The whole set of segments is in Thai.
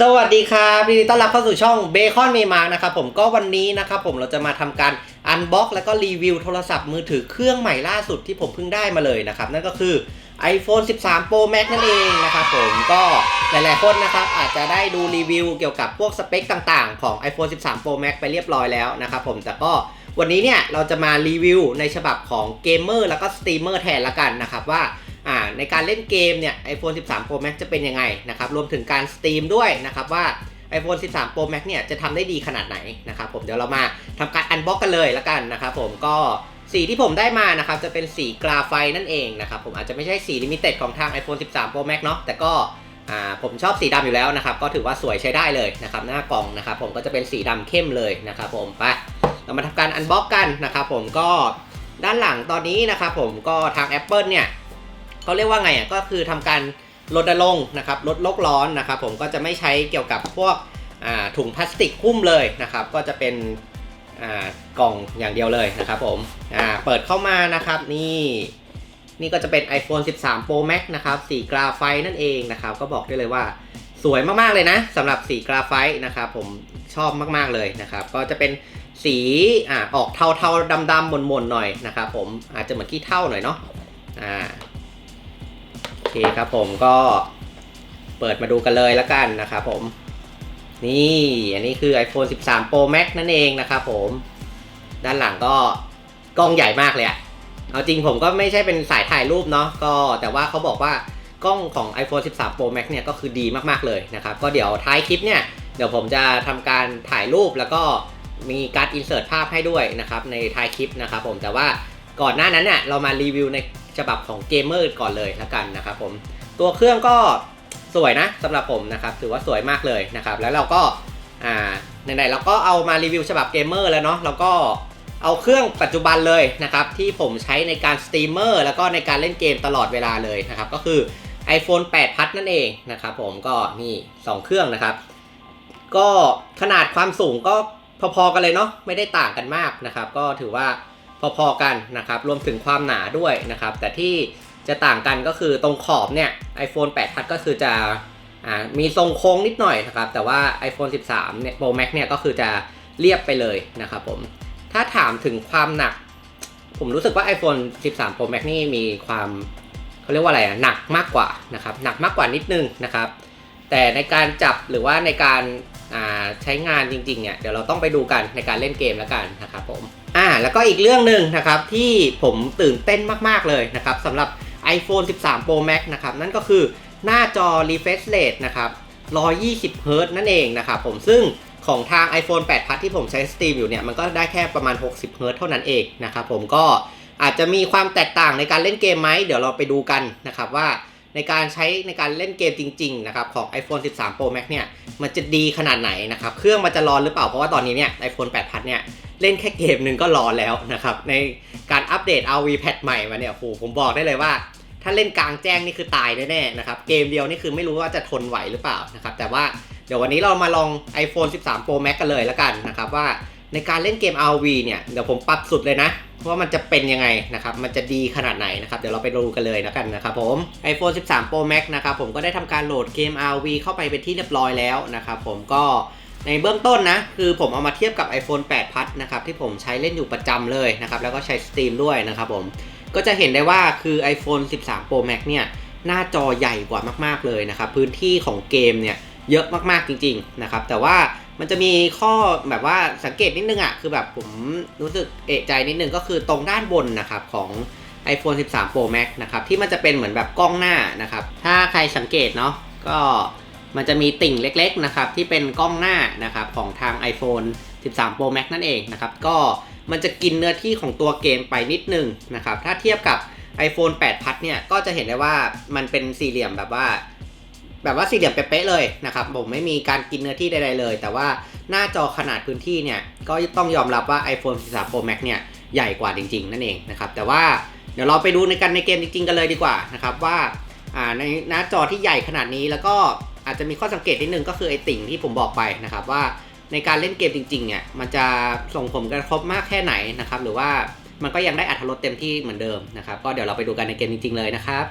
สวัสดีครับยินดีต้อนรับเข้าสู่ช่องเบคอนมีมาร์กนะครับผมก็วันนี้นะครับผมเราจะมาทำการอันบ็อกแล้วก็รีวิวโทรศัพท์มือถือเครื่องใหม่ล่าสุดที่ผมเพิ่งได้มาเลยนะครับ นั่นก็คือ iPhone 13 Pro Max นั่นเองนะครับผมก็หลายๆคนนะครับอาจจะได้ดูรีวิวเกี่ยวกับพวกสเปคต่างๆ ของ iPhone 13 Pro Max ไปเรียบร้อยแล้วนะครับผมแต่ก็วันนี้เนี่ยเราจะมารีวิวในฉบับของเกมเมอร์แล้วก็สตรีมเมอร์แทนละกันนะครับว่า อ่าในการเล่นเกมเนี่ย iPhone 13 Pro Max จะเป็นยังไงนะครับ รวมถึงการสตรีมด้วยนะครับว่า iPhone 13 Pro Max เนี่ยจะทำได้ดีขนาดไหนนะครับผมเดี๋ยวเรามาทำการอันบ็อกกันเลยละกันนะครับผมก็สีที่ผมได้มานะครับจะเป็นสีกราไฟนั่นเองนะครับผมอาจจะไม่ใช่สีลิมิเต็ดของทาง iPhone 13 Pro Max เนาะแต่ก็อ่าผมชอบสีดำอยู่แล้วนะครับ ก็ถือว่าสวยใช้ได้เลยนะครับ หน้ากล่องนะครับ ผมก็จะเป็นสีดำเข้มเลยนะครับ ผมไปเรามาทำการอันบ็อกกันนะครับ ผมก็ด้านหลังตอนนี้นะครับ ผมก็ทาง Apple เนี่ย เขาเรียกว่าไงอะก็คือทำการลดรงค์นะครับลดโลกร้อนนะครับ ผมก็จะไม่ใช้เกี่ยวกับพวกถุงพลาสติกหุ้มเลยนะครับ ก็จะเป็นกล่องอย่างเดียวเลยนะครับผมเปิดเข้ามานะครับนี่นี่ก็จะเป็น iPhone 13 Pro Max นะครับสีกราไฟนั่นเองนะครับ ก็บอกได้เลยว่าสวยมากๆเลยนะสำหรับสีกราไฟนะครับ ผมชอบมากๆเลยนะครับ ก็จะเป็นสีอออกเทาๆดำๆมนๆหน่อยนะครับ ผมอาจจะเหมือนขี้เท่าหน่อยเนาะอ่า เคครับผมก็เปิดมาดูกันเลยแล้วกันนะครับผม นี่อันนี้คือ iPhone 13 Pro Max นั่นเองนะครับผม ด้านหลังก็กล้องใหญ่มากเลยอะเอาจริงผมก็ไม่ใช่เป็นสายถ่ายรูปเนาะก็แต่ว่าเขาบอกว่ากล้องของ iPhone 13 Pro Max เนี่ยก็คือดีมากๆเลยนะครับ ก็เดี๋ยวท้ายคลิปเนี่ยเดี๋ยวผมจะทำการถ่ายรูปแล้วก็มีการอินเสิร์ตภาพให้ด้วยนะครับในท้ายคลิปนะครับผมแต่ว่าก่อนหน้านั้นเนี่ยเรามารีวิวใน ฉบับของเกมเมอร์ก่อนเลยละกันนะครับผมตัวเครื่องก็สวยนะสำหรับผมนะครับถือว่าสวยมากเลยนะครับแล้วเราก็อ่าไหนๆเราก็เอามารีวิวฉบับเกมเมอร์แล้วเนาะเราก็เอาเครื่องปัจจุบันเลยนะครับที่ผมใช้ในการสตรีมเมอร์แล้วก็ในการเล่นเกมตลอดเวลาเลยนะครับก็คือ iPhone 8พัดนั่นเองนะครับผมก็นี่ 2 เครื่องนะครับ ก็ขนาดความสูงก็พอๆกันเลยเนาะไม่ได้ต่างกันมากนะครับ ก็ถือว่า พอๆกันนะครับ รวมถึงความหนาด้วยนะครับ แต่ที่จะต่างกันก็คือตรงขอบเนี่ย iPhone 8 Plus ก็คือจะอมีทรงโค้งนิดหน่อยนะครับ แต่ว่า iPhone 13เนี่ย Pro Max เนี่ยก็คือจะเรียบไปเลยนะครับผม ถ้าถามถึงความหนัก ผมรู้สึกว่า iPhone 13 Pro Max นี่มีความเขาเรียกว่าอะไรอะหนักมากกว่านะครับ หนักมากกว่านิดนึงนะครับ แต่ในการจับหรือว่าในการใช้งานจริงๆเนี่ย เดี๋ยวเราต้องไปดูกันในการเล่นเกมแล้วกันนะครับผม อ่าแล้วก็อีกเรื่องหนึ่งนะครับที่ผมตื่นเต้นมากๆเลยนะครับสำหรับ iPhone 13 Pro Max นะครับนั่นก็คือหน้าจอ refresh rate นะครับ120 Hz นั่นเองนะครับผมซึ่งของทาง iPhone 8 Plus ที่ผมใช้สตรีมอยู่เนี่ย มันก็ได้แค่ประมาณ 60 Hz เท่านั้นเองนะครับผมก็อาจจะมีความแตกต่างในการเล่นเกมไหม เดี๋ยวเราไปดูกันนะครับว่า ในการใช้ในการเล่นเกมจริง ๆ นะครับ ของ iPhone 13 Pro Max เนี่ยมันจะดีขนาดไหนนะครับ เครื่องมันจะร้อนหรือเปล่า เพราะว่าตอนนี้เนี่ย iPhone 8 Plus เนี่ยเล่นแค่เกมหนึ่งก็ร้อนแล้วนะครับ ในการอัปเดต RV แพทใหม่มาเนี่ยโอ้โหผมบอกได้เลยว่า ถ้าเล่นกลางแจ้งนี่คือตายแน่ๆนะครับเกมเดียวนี่คือไม่รู้ว่าจะทนไหวหรือเปล่านะครับแต่ว่าเดี๋ยววันนี้เรามาลอง iPhone 13 Pro Max กันเลยแล้วกันนะครับว่า ในการเล่นเกม RV เนี่ยเดี๋ยวผมปรับสุดเลยนะว่ามันจะเป็นยังไงนะครับมันจะดีขนาดไหนนะครับเดี๋ยวเราไปดูกันเลยแล้วกันนะครับผม iPhone 13 Pro Max นะครับผมก็ได้ทำการโหลดเกม RV เข้าไปเป็นที่เรียบร้อยแล้วนะครับผมก็ในเบื้องต้นนะ คือผมเอามาเทียบกับ iPhone 8 Plus นะครับที่ผมใช้เล่นอยู่ประจำเลยนะครับแล้วก็ใช้สตรีมด้วยนะครับผมก็จะเห็นได้ว่าคือ iPhone 13 Pro Max เนี่ยหน้าจอใหญ่กว่ามาก ๆเลยนะครับพื้นที่ของเกมเนี่ยเยอะมากๆจริงๆนะครับแต่ว่า มันจะมีข้อแบบว่าสังเกตนิดนึงอะ่ะ คือแบบผมรู้สึกเอะใจนิดนึงก็คือตรงด้านบนนะครับของ iPhone 13 Pro Max นะครับที่มันจะเป็นเหมือนแบบกล้องหน้านะครับ ถ้าใครสังเกตเนาะก็มันจะมีติ่งเล็กๆนะครับที่เป็นกล้องหน้านะครับของทาง iPhone 13 Pro Max นั่นเองนะครับก็มันจะกินเนื้อที่ของตัวเกมไปนิดนึงนะครับถ้าเทียบกับ iPhone 8 Plus เนี่ยก็จะเห็นได้ว่ามันเป็นสี่เหลี่ยมแบบว่า แบบว่าสี่เหลี่ยมเป๊ะๆเลยนะครับผมไม่มีการกินเนื้อที่ใดๆเลย แต่ว่าหน้าจอขนาดพื้นที่เนี่ยก็ต้องยอมรับว่า iPhone 13 Pro Max เนี่ยใหญ่กว่าจริง ๆ นั่นเองนะครับแต่ว่าเดี๋ยวเราไปดูในกันในเกมจริง ๆ กันเลยดีกว่านะครับว่าในหน้าจอที่ใหญ่ขนาดนี้แล้วก็อาจจะมีข้อสังเกตนิดนึงก็คือไอ้ติ่งที่ผมบอกไปนะครับว่าในการเล่นเกมจริงๆเนี่ยมันจะส่งผลกระทบมากแค่ไหนนะครับหรือว่ามันก็ยังได้อัตรรสเต็มที่เหมือนเดิมนะครับก็เดี๋ยวเราไปดูกันในเกมจริง ๆ เลยนะครับ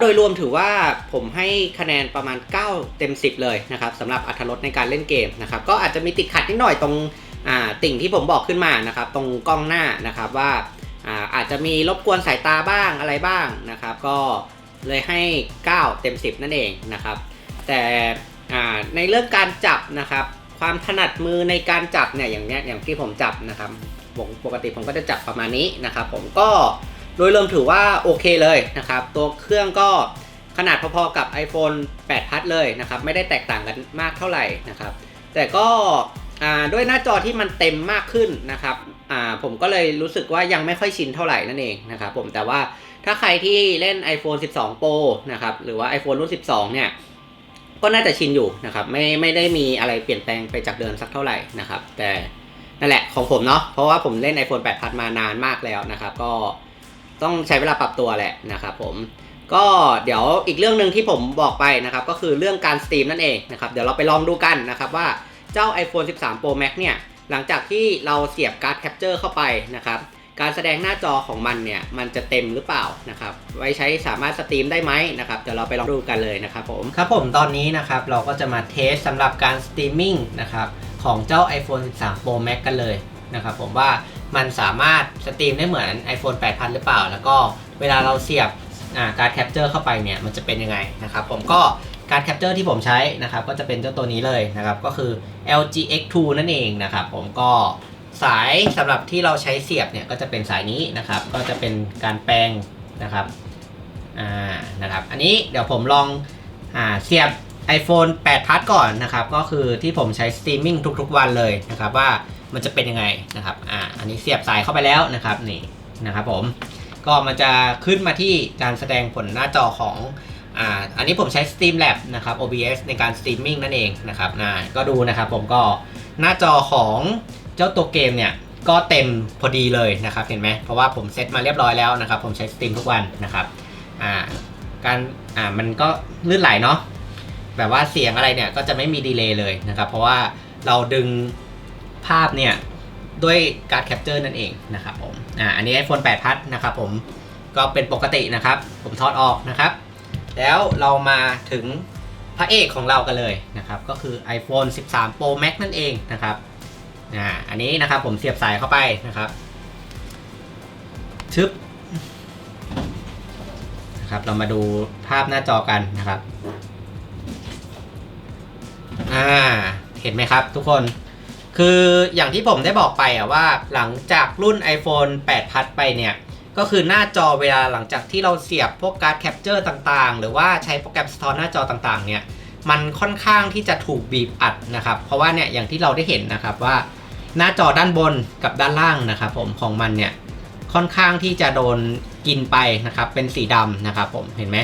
โดยรวมถือว่าผมให้คะแนนประมาณ 9 เต็ม 10 เลยนะครับสำหรับอัธรสในการเล่นเกมนะครับก็อาจจะมีติดขัดนิดหน่อยตรงติ่งที่ผมบอกขึ้นมานะครับตรงกล้องหน้านะครับว่าอาอาจจะมีรบกวนสายตาบ้างอะไรบ้างนะครับ ก็เลยให้ 9 เต็ม 10 นั่นเองนะครับ แต่ในเรื่องการจับนะครับ ความถนัดมือในการจับเนี่ยอย่างเนี้ยอย่างที่ผมจับนะครับปกติผมก็จะจับประมาณนี้นะครับ ผมก็ ดยรวมถือว่าโอเคเลยนะครับ ตัวเครื่องก็ขนาดพอๆกับ iPhone 8 Plus เลยนะครับ ไม่ได้แตกต่างกันมากเท่าไหร่นะครับ แต่ก็ด้วยหน้าจอที่มันเต็มมากขึ้นนะครับผมก็เลยรู้สึกว่ายังไม่ค่อยชินเท่าไหร่นั่นเองนะครับผมแต่ว่าถ้าใครที่เล่น iPhone 12 Pro นะครับหรือว่า iPhone รุ่น 12 เนี่ยก็น่าจะชินอยู่นะครับไม่ไม่ได้มีอะไรเปลี่ยนแปลงไปจากเดิมสักเท่าไหร่นะครับ แต่นั่นแหละของผมเนาะเพราะว่าผมเล่น iPhone 8 Plus มานานมากแล้วนะครับ ก็ ต้องใช้เวลาปรับตัวแหละนะครับผมก็เดี๋ยวอีกเรื่องหนึ่งที่ผมบอกไปนะครับก็คือเรื่องการสตรีมนั่นเองนะครับเดี๋ยวเราไปลองดูกันนะครับว่าเจ้า iPhone 13 Pro Max เนี่ยหลังจากที่เราเสียบการ์ดแคปเจอร์เข้าไปนะครับการแสดงหน้าจอของมันเนี่ยมันจะเต็มหรือเปล่านะครับไว้ใช้สามารถสตรีมได้ไหมนะครับเดี๋ยวเราไปลองดูกันเลยนะครับผมครับผมตอนนี้นะครับเราก็จะมาเทสสำหรับการสตรีมมิ่งนะครับของเจ้า iPhone 13 Pro Max กันเลย นะครับผมว่ามันสามารถสตรีมได้เหมือน iPhone 8 0 0 0 หรือเปล่า แล้วก็เวลาเราเสียบการแคปเจอร์เข้าไปเนี่ยมันจะเป็นยังไงนะครับผมก็การแคปเจอร์ที่ผมใช้นะครับก็จะเป็นเจ้าตัวนี้เลยนะครับก็คือ LG X2 นั่นเองนะครับผมก็สายสำหรับที่เราใช้เสียบเนี่ยก็จะเป็นสายนี้นะครับก็จะเป็นการแปลงนะครับอ่านะครับอันนี้เดี๋ยวผมลองอ่าเสียบ iPhone 8 Plus ก่อนนะครับก็คือที่ผมใช้สตรีมมิ่งทุกๆวันเลยนะครับว่า มันจะเป็นยังไงนะครับอ่าอันนี้เสียบสายเข้าไปแล้วนะครับนี่นะครับผมก็มันจะขึ้นมาที่การแสดงผลหน้าจอของอ่าอันนี้ผมใช้ Streamlab นะครับ OBS ในการสตรีมมิ่งนั่นเองนะครับนะก็ดูนะครับผมก็หน้าจอของเจ้าตัวเกมเนี่ยก็เต็มพอดีเลยนะครับเห็นไหมเพราะว่าผมเซตมาเรียบร้อยแล้วนะครับผมใช้สตรีมทุกวันนะครับอ่าการอ่ามันก็ลื่นไหลเนาะแบบว่าเสียงอะไรเนี่ยก็จะไม่มีดีเลย์เลยนะครับเพราะว่าเราดึง ภาพเนี่ยด้วยการแคปเจอร์นั่นเองนะครับผมอ่าอันนี้ iPhone 8 Plus นะครับผมก็เป็นปกตินะครับ ผมถอดออกนะครับ แล้วเรามาถึงพระเอกของเรากันเลยนะครับ ก็คือ iPhone 13 Pro Max นั่นเองนะครับอ่าอันนี้นะครับผมเสียบสายเข้าไปนะครับชึบนะครับเรามาดูภาพหน้าจอกันนะครับอ่าเห็นไหมครับทุกคน คืออย่างที่ผมได้บอกไปอะว่าหลังจากรุ่น iPhone 8 Plus ไปเนี่ย ก็คือหน้าจอเวลาหลังจากที่เราเสียบพวกการ์ดแคปเจอร์ต่างๆ หรือว่าใช้โปรแกรมสะท้อนหน้าจอต่างๆ เนี่ย มันค่อนข้างที่จะถูกบีบอัดนะครับ เพราะว่าเนี่ยอย่างที่เราได้เห็นนะครับว่า หน้าจอด้านบนกับด้านล่างนะครับผมของมันเนี่ยค่อนข้างที่จะโดนกินไปนะครับ เป็นสีดำนะครับผมเห็นไหม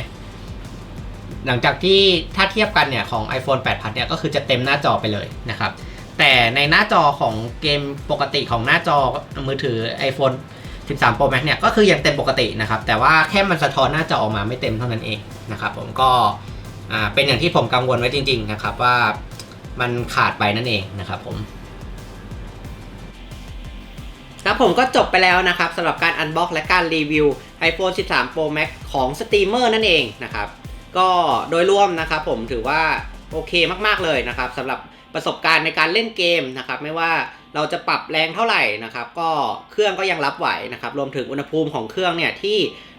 หลังจากที่ถ้าเทียบกันเนี่ยของ iPhone 8 Plus เนี่ยก็คือจะเต็มหน้าจอไปเลยนะครับ แต่ในหน้าจอของเกมปกติของหน้าจอมือถือ iPhone 13 Pro Max เนี่ยก็คือยังเต็มปกตินะครับ แต่ว่าแค่มันสะท้อนหน้าจอออกมาไม่เต็มเท่านั้นเองนะครับผมก็เป็นอย่างที่ผมกังวลไว้จริง ๆ นะครับว่ามันขาดไปนั่นเองนะครับผมครับผมก็จบไปแล้วนะครับสำหรับการอันบ็อกและการรีวิว iPhone 13 Pro Max ของสตรีมเมอร์นั่นเองนะครับ ก็โดยรวมนะครับผมถือว่าโอเคมากๆเลยนะครับสำหรับ ประสบการณ์ในการเล่นเกมนะครับไม่ว่าเราจะปรับแรงเท่าไหร่นะครับก็เครื่องก็ยังรับไหวนะครับรวมถึงอุณหภูมิของเครื่องเนี่ยที่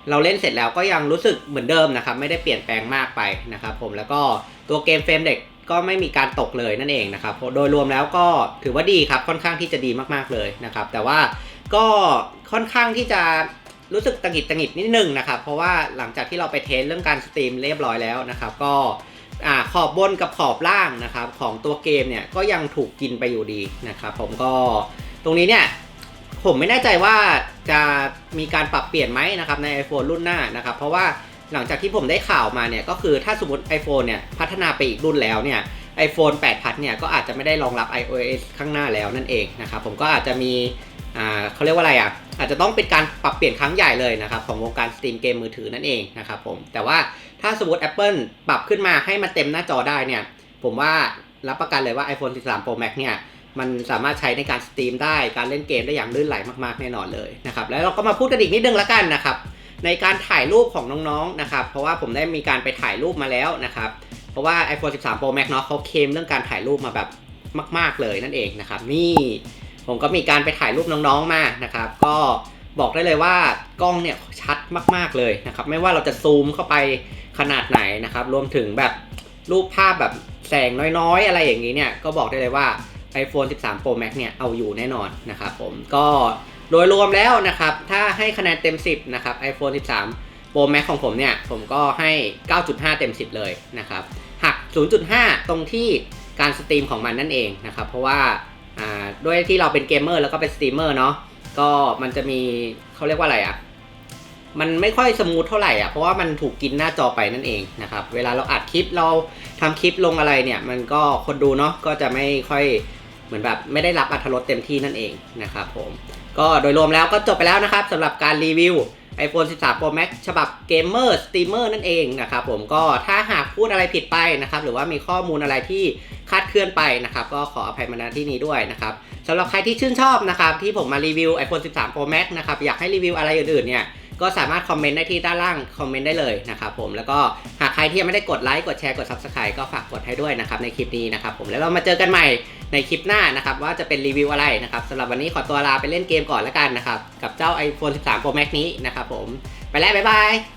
เราเล่นเสร็จแล้วก็ยังรู้สึกเหมือนเดิมนะครับไม่ได้เปลี่ยนแปลงมากไปนะครับผมแล้วก็ตัวเกมเฟรมเด็กก็ไม่มีการตกเลยนั่นเองนะครับโดยรวมแล้วก็ถือว่าดีครับค่อนข้างที่จะดีมากๆเลยนะครับแต่ว่าก็ค่อนข้างที่จะรู้สึกตังหิดตังหิดนิดนึงนะครับเพราะว่าหลังจากที่เราไปเทสเรื่องการสตรีมเรียบร้อยแล้วนะครับก็ อ่าขอบบนกับขอบล่างนะครับของตัวเกมเนี่ยก็ยังถูกกินไปอยู่ดีนะครับผมก็ตรงนี้เนี่ยผมไม่แน่ใจว่าจะมีการปรับเปลี่ยนไหมนะครับใน iPhone รุ่นหน้านะครับ เพราะว่าหลังจากที่ผมได้ข่าวมาเนี่ยก็คือถ้าสมมติ iPhone เนี่ยพัฒนาไปอีกรุ่นแล้วเนี่ย iPhone 8 Plus เนี่ยก็อาจจะไม่ได้รองรับ iOS ข้างหน้าแล้วนั่นเองนะครับผมก็อาจจะมี เขาเรียกว่าอะไรอะอาจจะต้องเป็นการปรับเปลี่ยนครั้งใหญ่เลยนะครับของวงการสตรีมเกมมือถือนั่นเองนะครับผมแต่ว่าถ้าสมมติ Apple ปรับขึ้นมาให้มันเต็มหน้าจอได้เนี่ยผมว่ารับประกันเลยว่า iPhone 13 Pro Max เนี่ยมันสามารถใช้ในการสตรีมได้การเล่นเกมได้อย่างลื่นไหลมากๆแน่นอนเลยนะครับแล้วเราก็มาพูดกันอีกนิดนึงละกันนะครับในการถ่ายรูปของน้องๆนะครับเพราะว่าผมได้มีการไปถ่ายรูปมาแล้วนะครับเพราะว่า iPhone 13 Pro Max เนาะเขาเคลมเรื่องการถ่ายรูปมาแบบมาก ๆเลยนั่นเองนะครับนี่ ผมก็มีการไปถ่ายรูปน้องๆมานะครับ ก็บอกได้เลยว่ากล้องเนี่ยชัดมากๆเลยนะครับ ไม่ว่าเราจะซูมเข้าไปขนาดไหนนะครับ รวมถึงแบบรูปภาพแบบแสงน้อยๆ อะไรอย่างนี้เนี่ย ก็บอกได้เลยว่า iPhone 13 Pro Max เนี่ยเอาอยู่แน่นอนนะครับผมก็โดยรวมแล้วนะครับ ถ้าให้คะแนนเต็ม 10 นะครับ iPhone 13 Pro Max ของผมเนี่ย ผมก็ให้ 9.5 เต็ม 10 เลยนะครับ หัก 0.5 ตรงที่การสตรีมของมันนั่นเองนะครับ เพราะว่า อ่าด้วยที่เราเป็นเกมเมอร์แล้วก็เป็นสตรีมเมอร์เนาะก็มันจะมีเขาเรียกว่าอะไรอะ่ะมันไม่ค่อยสมูทเท่าไหร่อะเพราะว่ามันถูกกินหน้าจอไปนั่นเองนะครับเวลาเราอัดคลิปเราทำคลิปลงอะไรเนี่ยมันก็คนดูเนาะก็จะไม่ค่อยเหมือนแบบไม่ได้รับอรรถรสเต็มที่นั่นเองนะครับผมก็โดยรวมแล้วก็จบไปแล้วนะครับสำหรับการรีวิว iPhone 13 Pro Max ฉบับเกมเมอร์สตรีมเมอร์นั่นเองนะครับผมก็ถ้าหากพูดอะไรผิดไปนะครับหรือว่ามีข้อมูลอะไรที่คาดเคลื่อนไปนะครับก็ขออภัยมาณที่นี้ด้วยนะครับสำหรับใครที่ชื่นชอบนะครับที่ผมมารีวิว iPhone 13 Pro Max นะครับอยากให้รีวิวอะไรอื่นๆเนี่ย ก็สามารถคอมเมนต์ได้ที่ด้านล่างคอมเมนต์ได้เลยนะครับผมแล้วก็หากใครที่ยังไม่ได้กดไลค์กดแชร์กด Subscribe ก็ฝากกดให้ด้วยนะครับในคลิปนี้นะครับผมแล้วเรามาเจอกันใหม่ในคลิปหน้านะครับว่าจะเป็นรีวิวอะไรนะครับสำหรับวันนี้ขอตัวลาไปเล่นเกมก่อนแล้วกันนะครับกับเจ้า iPhone 13 Pro Max นี้นะครับผมไปแล้วบ๊ายบาย